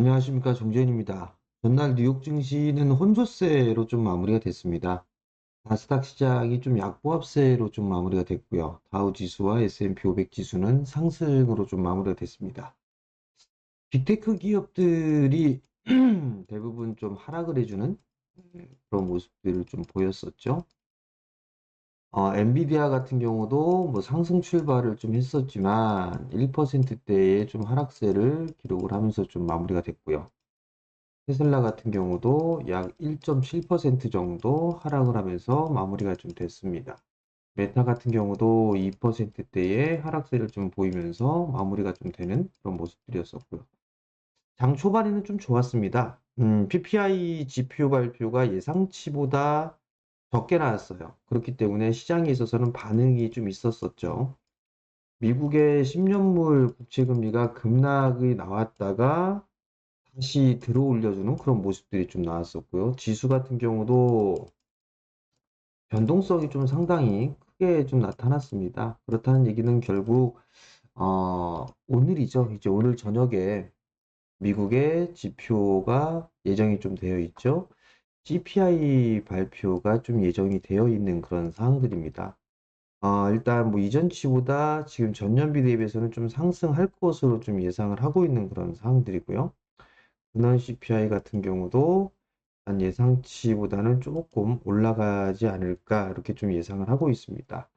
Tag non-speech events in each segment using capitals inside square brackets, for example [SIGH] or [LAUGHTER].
안녕하십니까 정재현입니다. 전날 뉴욕 증시는 혼조세로 좀 마무리가 됐습니다. 나스닥 시장이 좀 약보합세로 좀 마무리가 됐고요. 다우 지수와 S&P 500 지수는 상승으로 좀 마무리가 됐습니다. 빅테크 기업들이 [CLEARS THROAT] 대부분 좀 하락을 해주는 그런 모습들을 좀 보였었죠. 어, 엔비디아 같은 경우도 뭐 상승 출발을 좀 했었지만 1%대의 좀 하락세를 기록을 하면서 좀 마무리가 됐고요. 테슬라 같은 경우도 약 1.7% 정도 하락을 하면서 마무리가 좀 됐습니다. 메타 같은 경우도 2%대의 하락세를 좀 보이면서 마무리가 좀 되는 그런 모습들이었었고요. 장 초반에는 좀 좋았습니다. 음, PPI 지표 발표가 예상치보다 적게 나왔어요. 그렇기 때문에 시장에 있어서는 반응이 좀 있었었죠. 미국의 10년물 국채금리가 급락이 나왔다가 다시 들어 올려주는 그런 모습들이 좀 나왔었고요. 지수 같은 경우도 변동성이 좀 상당히 크게 좀 나타났습니다. 그렇다는 얘기는 결국 어, 오늘이죠. 이제 오늘 저녁에 미국의 지표가 예정이 좀 되어 있죠. CPI 발표가 좀 예정이 되어 있는 그런 사항들입니다. 어, 일단 뭐 이전치보다 지금 전년비 대비해서는 좀 상승할 것으로 좀 예상을 하고 있는 그런 사항들이고요. 근원 CPI 같은 경우도 한 예상치보다는 조금 올라가지 않을까 이렇게 좀 예상을 하고 있습니다.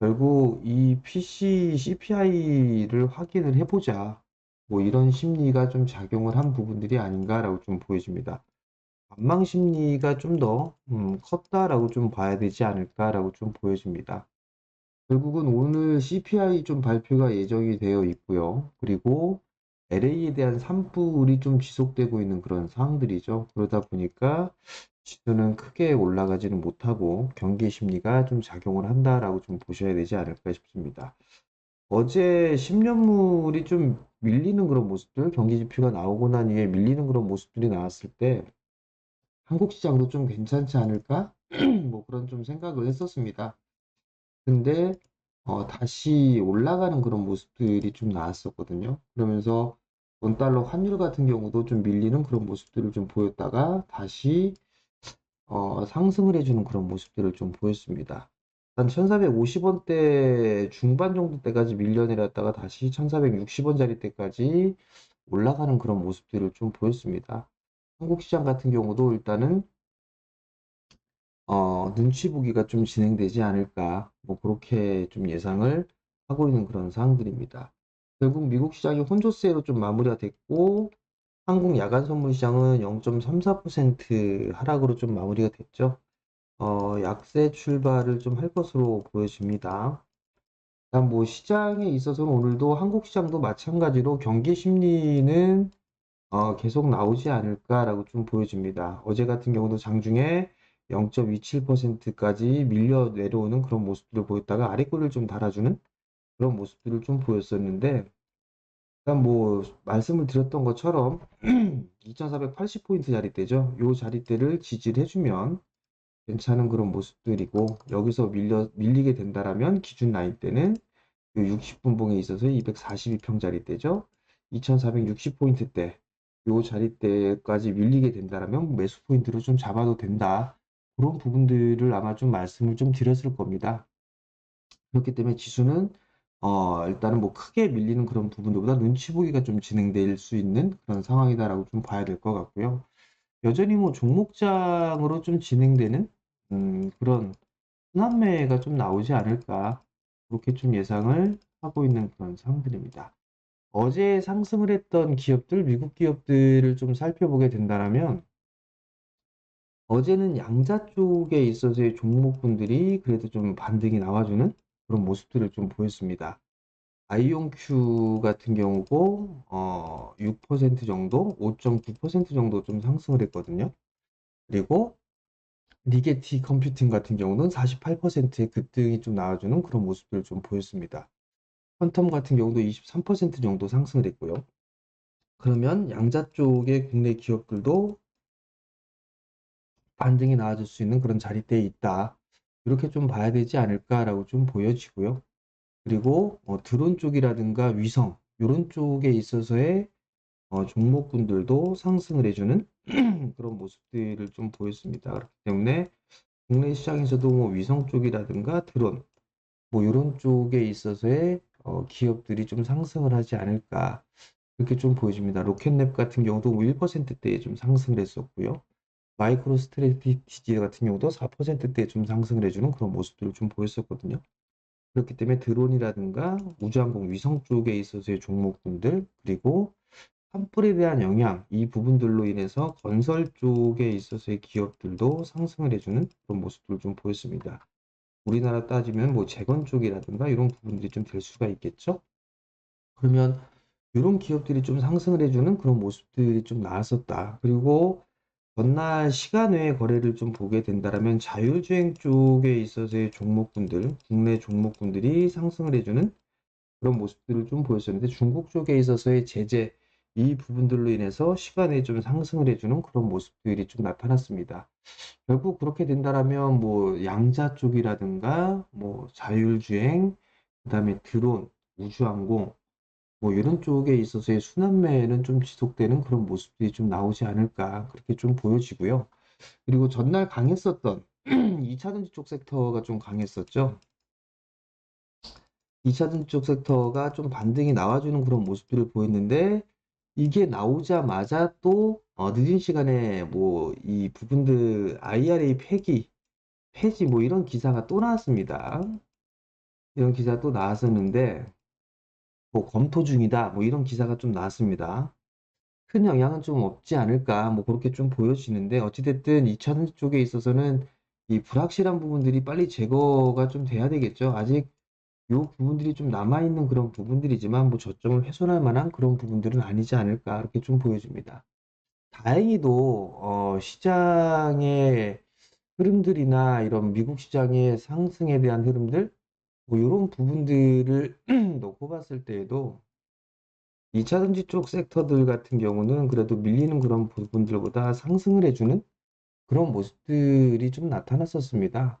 결국 이 PC CPI를 확인을 해보자. 뭐 이런 심리가 좀 작용을 한 부분들이 아닌가라고 좀 보여집니다. 관망 심리가 좀더 음, 컸다라고 좀 봐야 되지 않을까라고 좀 보여집니다. 결국은 오늘 CPI 좀 발표가 예정이 되어 있고요. 그리고 LA에 대한 산불이 좀 지속되고 있는 그런 상황들이죠. 그러다 보니까 지수는 크게 올라가지는 못하고 경기 심리가 좀 작용을 한다라고 좀 보셔야 되지 않을까 싶습니다. 어제 10년물이 좀 밀리는 그런 모습들, 경기 지표가 나오고 난 이후에 밀리는 그런 모습들이 나왔을 때 한국 시장도 좀 괜찮지 않을까? [CLEARS THROAT] 뭐 그런 좀 생각을 했었습니다. 근데 어, 다시 올라가는 그런 모습들이 좀 나왔었거든요. 그러면서 원달러 환율 같은 경우도 좀 밀리는 그런 모습들을 좀 보였다가 다시 어, 상승을 해주는 그런 모습들을 좀 보였습니다. 한 1450원대 중반 정도 때까지 밀려 내렸다가 다시 1460원짜리 때까지 올라가는 그런 모습들을 좀 보였습니다. 한국 시장 같은 경우도 일단은 어, 눈치 보기가 좀 진행되지 않을까, 뭐, 그렇게 좀 예상을 하고 있는 그런 사항들입니다. 결국 미국 시장이 혼조세로 좀 마무리가 됐고, 한국 야간 선물 시장은 0.34% 하락으로 좀 마무리가 됐죠. 어, 약세 출발을 좀 할 것으로 보여집니다. 뭐 시장에 있어서는 오늘도 한국 시장도 마찬가지로 경기 심리는 어, 계속 나오지 않을까라고 좀 보여집니다. 어제 같은 경우도 장중에 0.27%까지 밀려 내려오는 그런 모습들을 보였다가 아래꼬리를 좀 달아주는 그런 모습들을 좀 보였었는데 일단 뭐 말씀을 드렸던 것처럼 [CLEARS THROAT] 2480포인트 자리대죠. 요 자리대를 지지를 해주면 괜찮은 그런 모습들이고 여기서 밀려 밀리게 된다라면 기준 라인 때는 요 60분 봉에 있어서 242평 자리대죠. 2460포인트 대, 요 자리대까지 밀리게 된다라면 매수 포인트로 좀 잡아도 된다. 그런 부분들을 아마 좀 말씀을 좀 드렸을 겁니다. 그렇기 때문에 지수는 어, 일단은 뭐 크게 밀리는 그런 부분들보다 눈치 보기가 좀 진행될 수 있는 그런 상황이다라고 좀 봐야 될 것 같고요. 여전히 뭐 종목장으로 좀 진행되는 음, 그런 순환매가 좀 나오지 않을까 그렇게 좀 예상을 하고 있는 그런 상황들입니다. 어제 상승을 했던 기업들, 미국 기업들을 좀 살펴보게 된다면 어제는 양자 쪽에 있어서의 종목군들이 그래도 좀 반등이 나와주는 그런 모습들을 좀 보였습니다. 아이온큐 같은 경우고 어, 6% 정도, 5.9% 정도 좀 상승을 했거든요. 그리고 리게티 컴퓨팅 같은 경우는 48%의 급등이 좀 나와주는 그런 모습들을 좀 보였습니다. 퀀텀 같은 경우도 23% 정도 상승을 했고요. 그러면 양자 쪽의 국내 기업들도 반등이 나와줄 수 있는 그런 자리대에 있다. 이렇게 좀 봐야 되지 않을까라고 좀 보여지고요. 그리고 어, 드론 쪽이라든가 위성 이런 쪽에 있어서의 어, 종목군들도 상승을 해주는 [CLEARS THROAT] 그런 모습들을 좀 보였습니다. 그렇기 때문에 국내 시장에서도 뭐 위성 쪽이라든가 드론 뭐 이런 쪽에 있어서의 어, 기업들이 좀 상승을 하지 않을까 이렇게 좀 보여집니다. 로켓랩 같은 경우도 뭐 1%대에 좀 상승을 했었고요. 마이크로 스트래티지 같은 경우도 4%대에 좀 상승을 해주는 그런 모습들을 좀 보였었거든요. 그렇기 때문에 드론이라든가 우주항공 위성 쪽에 있어서의 종목군들 그리고 산불에 대한 영향 이 부분들로 인해서 건설 쪽에 있어서의 기업들도 상승을 해주는 그런 모습들을 좀 보였습니다. 우리나라 따지면 뭐 재건 쪽이라든가 이런 부분들이 좀 될 수가 있겠죠. 그러면 이런 기업들이 좀 상승을 해주는 그런 모습들이 좀 나왔었다. 그리고 전날 시간 외의 거래를 좀 보게 된다라면 자율주행 쪽에 있어서의 종목군들, 국내 종목군들이 상승을 해주는 그런 모습들을 좀 보였었는데 중국 쪽에 있어서의 제재 이 부분들로 인해서 시간에 좀 상승을 해주는 그런 모습들이 좀 나타났습니다. 결국 그렇게 된다라면 뭐 양자 쪽이라든가 뭐 자율주행, 그 다음에 드론, 우주항공 뭐 이런 쪽에 있어서의 순환매는 좀 지속되는 그런 모습들이 좀 나오지 않을까 그렇게 좀 보여지고요. 그리고 전날 강했었던 [CLEARS THROAT] 2차전지 쪽 섹터가 좀 강했었죠. 2차전지 쪽 섹터가 좀 반등이 나와주는 그런 모습들을 보였는데 이게 나오자마자 또 어, 늦은 시간에 뭐 이 부분들 IRA 폐기, 폐지 뭐 이런 기사가 또 나왔습니다. 이런 기사 또 나왔었는데 뭐 검토 중이다 뭐 이런 기사가 좀 나왔습니다. 큰 영향은 좀 없지 않을까 뭐 그렇게 좀 보여지는데 어찌됐든 2차전지 쪽에 있어서는 이 불확실한 부분들이 빨리 제거가 좀 돼야 되겠죠. 아직 요 부분들이 좀 남아있는 그런 부분들이지만 뭐 저점을 훼손할 만한 그런 부분들은 아니지 않을까 이렇게 좀 보여집니다. 다행히도 어, 시장의 흐름들이나 이런 미국 시장의 상승에 대한 흐름들 뭐 이런 부분들을 [CLEARS THROAT] 놓고 봤을 때에도 2차전지 쪽 섹터들 같은 경우는 그래도 밀리는 그런 부분들보다 상승을 해주는 그런 모습들이 좀 나타났었습니다.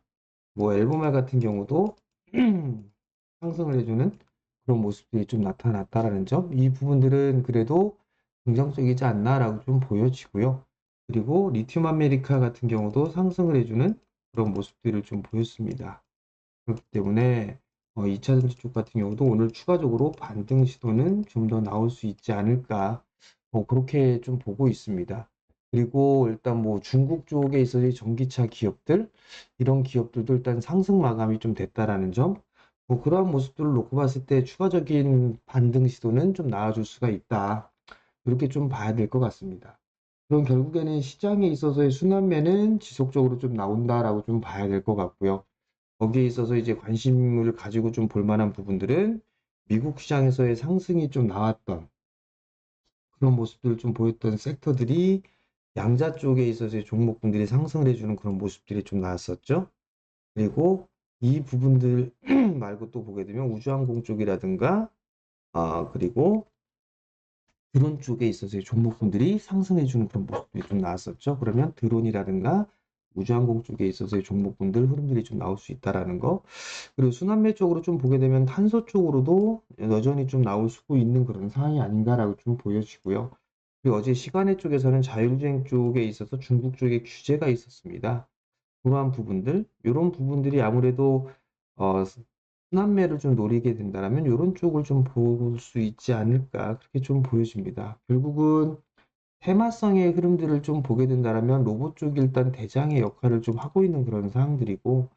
뭐 앨범말 같은 경우도 [CLEARS THROAT] 상승을 해주는 그런 모습들이 좀 나타났다라는 점, 이 부분들은 그래도 긍정적이지 않나라고 좀 보여지고요. 그리고 리튬 아메리카 같은 경우도 상승을 해주는 그런 모습들을 좀 보였습니다. 그렇기 때문에 어, 2차 전지 쪽 같은 경우도 오늘 추가적으로 반등 시도는 좀 더 나올 수 있지 않을까 뭐 그렇게 좀 보고 있습니다. 그리고 일단 뭐 중국 쪽에 있어서 전기차 기업들 이런 기업들도 일단 상승 마감이 좀 됐다라는 점, 뭐 그러한 모습들을 놓고 봤을 때 추가적인 반등 시도는 좀 나와줄 수가 있다. 이렇게 좀 봐야 될 것 같습니다. 그럼 결국에는 시장에 있어서의 순환매는 지속적으로 좀 나온다라고 좀 봐야 될 것 같고요. 거기에 있어서 이제 관심을 가지고 좀 볼 만한 부분들은 미국 시장에서의 상승이 좀 나왔던 그런 모습들을 좀 보였던 섹터들이 양자 쪽에 있어서의 종목분들이 상승을 해주는 그런 모습들이 좀 나왔었죠. 그리고 이 부분들 [CLEARS THROAT] 말고 또 보게 되면 우주항공 쪽이라든가 아 그리고 드론 쪽에 있어서의 종목분들이 상승해 주는 그런 모습들이 좀 나왔었죠. 그러면 드론이라든가 우주항공 쪽에 있어서의 종목분들 흐름들이 좀 나올 수 있다라는 거. 그리고 순환매 쪽으로 좀 보게 되면 탄소 쪽으로도 여전히 좀 나올 수 있는 그런 상황이 아닌가라고 좀 보여지고요. 그리고 어제 시간의 쪽에서는 자율주행 쪽에 있어서 중국 쪽에 규제가 있었습니다. 그러한 부분들, 이런 부분들이 아무래도 어, 순환매를 좀 노리게 된다면 이런 쪽을 좀 볼 수 있지 않을까 그렇게 좀 보여집니다. 결국은 테마성의 흐름들을 좀 보게 된다면 로봇 쪽이 일단 대장의 역할을 좀 하고 있는 그런 상황들이고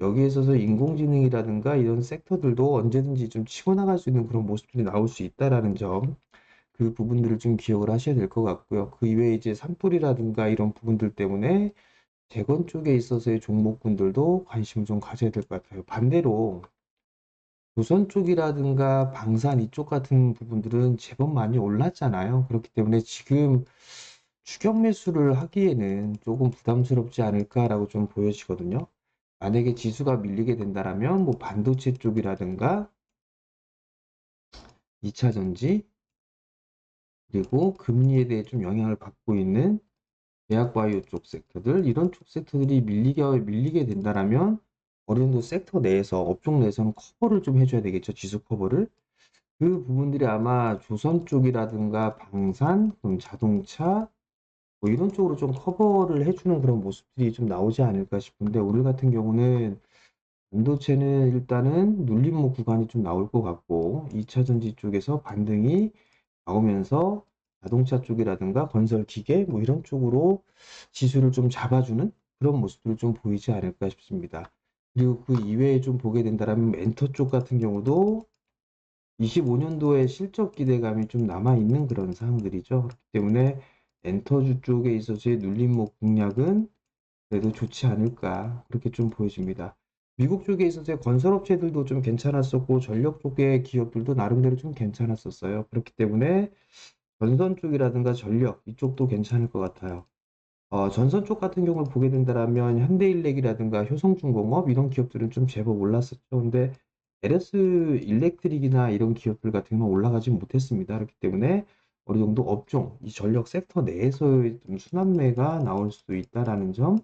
여기에 있어서 인공지능이라든가 이런 섹터들도 언제든지 좀 치고 나갈 수 있는 그런 모습들이 나올 수 있다라는 점, 그 부분들을 좀 기억을 하셔야 될 것 같고요. 그 이외에 이제 산불이라든가 이런 부분들 때문에 재건 쪽에 있어서의 종목군들도 관심을 좀 가져야 될 것 같아요. 반대로 조선 쪽이라든가 방산 이쪽 같은 부분들은 제법 많이 올랐잖아요. 그렇기 때문에 지금 추격 매수를 하기에는 조금 부담스럽지 않을까라고 좀 보여지거든요. 만약에 지수가 밀리게 된다라면 뭐 반도체 쪽이라든가 2차 전지 그리고 금리에 대해 좀 영향을 받고 있는 제약바이오 쪽 섹터들 이런 쪽 섹터들이 밀리게 밀리게 된다라면 어느 정도 섹터 내에서 업종 내에서는 커버를 좀 해줘야 되겠죠 지수 커버를. 그 부분들이 아마 조선 쪽이라든가 방산, 그럼 자동차 뭐 이런 쪽으로 좀 커버를 해주는 그런 모습들이 좀 나오지 않을까 싶은데 오늘 같은 경우는 반도체는 일단은 눌림목 구간이 좀 나올 것 같고 2차 전지 쪽에서 반등이 나오면서 자동차 쪽이라든가 건설 기계 뭐 이런 쪽으로 지수를 좀 잡아주는 그런 모습들을 좀 보이지 않을까 싶습니다. 그리고 그 이외에 좀 보게 된다면 멘토 쪽 같은 경우도 25년도에 실적 기대감이 좀 남아있는 그런 상황들이죠. 그렇기 때문에 엔터주 쪽에 있어서의 눌림목 공략은 그래도 좋지 않을까 그렇게 좀 보여집니다. 미국 쪽에 있어서의 건설업체들도 좀 괜찮았었고 전력 쪽의 기업들도 나름대로 좀 괜찮았었어요. 그렇기 때문에 전선 쪽이라든가 전력 이쪽도 괜찮을 것 같아요. 어, 전선 쪽 같은 경우를 보게 된다면 현대일렉이라든가 효성중공업 이런 기업들은 좀 제법 올랐었죠. 근데 LS 일렉트릭이나 이런 기업들 같은 경우는 올라가지 못했습니다. 그렇기 때문에 어느 정도 업종, 이 전력 섹터 내에서의 좀 순환매가 나올 수 있다라는 점,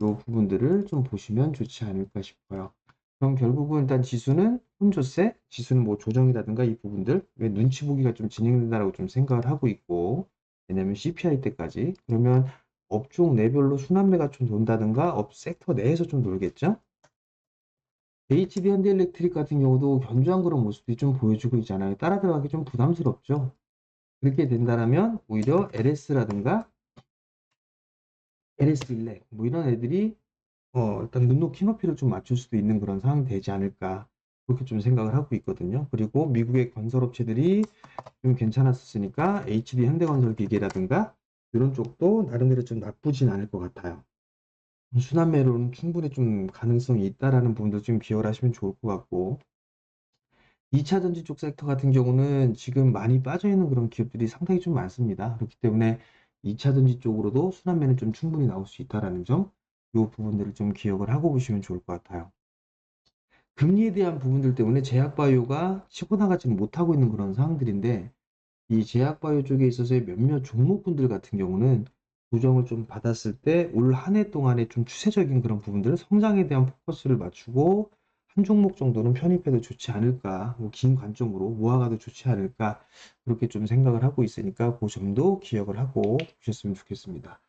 이 부분들을 좀 보시면 좋지 않을까 싶어요. 그럼 결국은 일단 지수는 혼조세, 지수는 뭐 조정이라든가 이 부분들, 왜 눈치 보기가 좀 진행된다라고 좀 생각을 하고 있고, 왜냐면 CPI 때까지. 그러면 업종 내별로 순환매가 좀 돈다든가 업 섹터 내에서 좀 놀겠죠? HD 현대일렉트릭 같은 경우도 견조한 그런 모습이 좀 보여주고 있잖아요. 따라 들어가기 좀 부담스럽죠. 그렇게 된다면 오히려 LS라든가 LS 일렉 뭐 이런 애들이 어 일단 눈높이 높이를 좀 맞출 수도 있는 그런 상황이 되지 않을까 그렇게 좀 생각을 하고 있거든요. 그리고 미국의 건설업체들이 좀 괜찮았으니까 HD 현대건설 기계라든가 이런 쪽도 나름대로 좀 나쁘진 않을 것 같아요. 순환매로는 충분히 좀 가능성이 있다라는 부분도 좀 기억을 하시면 좋을 것 같고 2차 전지 쪽 섹터 같은 경우는 지금 많이 빠져 있는 그런 기업들이 상당히 좀 많습니다. 그렇기 때문에 2차 전지 쪽으로도 순환매는 좀 충분히 나올 수 있다라는 점, 이 부분들을 좀 기억을 하고 보시면 좋을 것 같아요. 금리에 대한 부분들 때문에 제약바이오가 치고 나가지는 못하고 있는 그런 상황들인데 이 제약바이오 쪽에 있어서의 몇몇 종목군들 같은 경우는 조정을 좀 받았을 때 올 한 해 동안에 좀 추세적인 그런 부분들 성장에 대한 포커스를 맞추고 한 종목 정도는 편입해도 좋지 않을까 뭐 긴 관점으로 모아가도 좋지 않을까 그렇게 좀 생각을 하고 있으니까 그 점도 기억을 하고 보셨으면 좋겠습니다.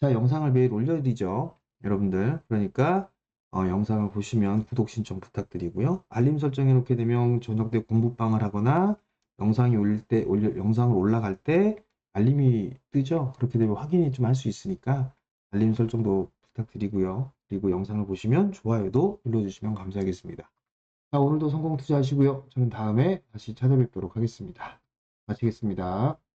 자 영상을 매일 올려드리죠 여러분들 그러니까 어, 영상을 보시면 구독 신청 부탁드리고요 알림 설정해 놓게 되면 저녁 때 공부방을 하거나 영상이 올릴 때 올려 영상을 올라갈 때 알림이 뜨죠 그렇게 되면 확인이 좀 할 수 있으니까 알림 설정도 부탁드리고요 그리고 영상을 보시면 좋아요도 눌러주시면 감사하겠습니다. 자, 오늘도 성공 투자하시고요. 저는 다음에 다시 찾아뵙도록 하겠습니다. 마치겠습니다.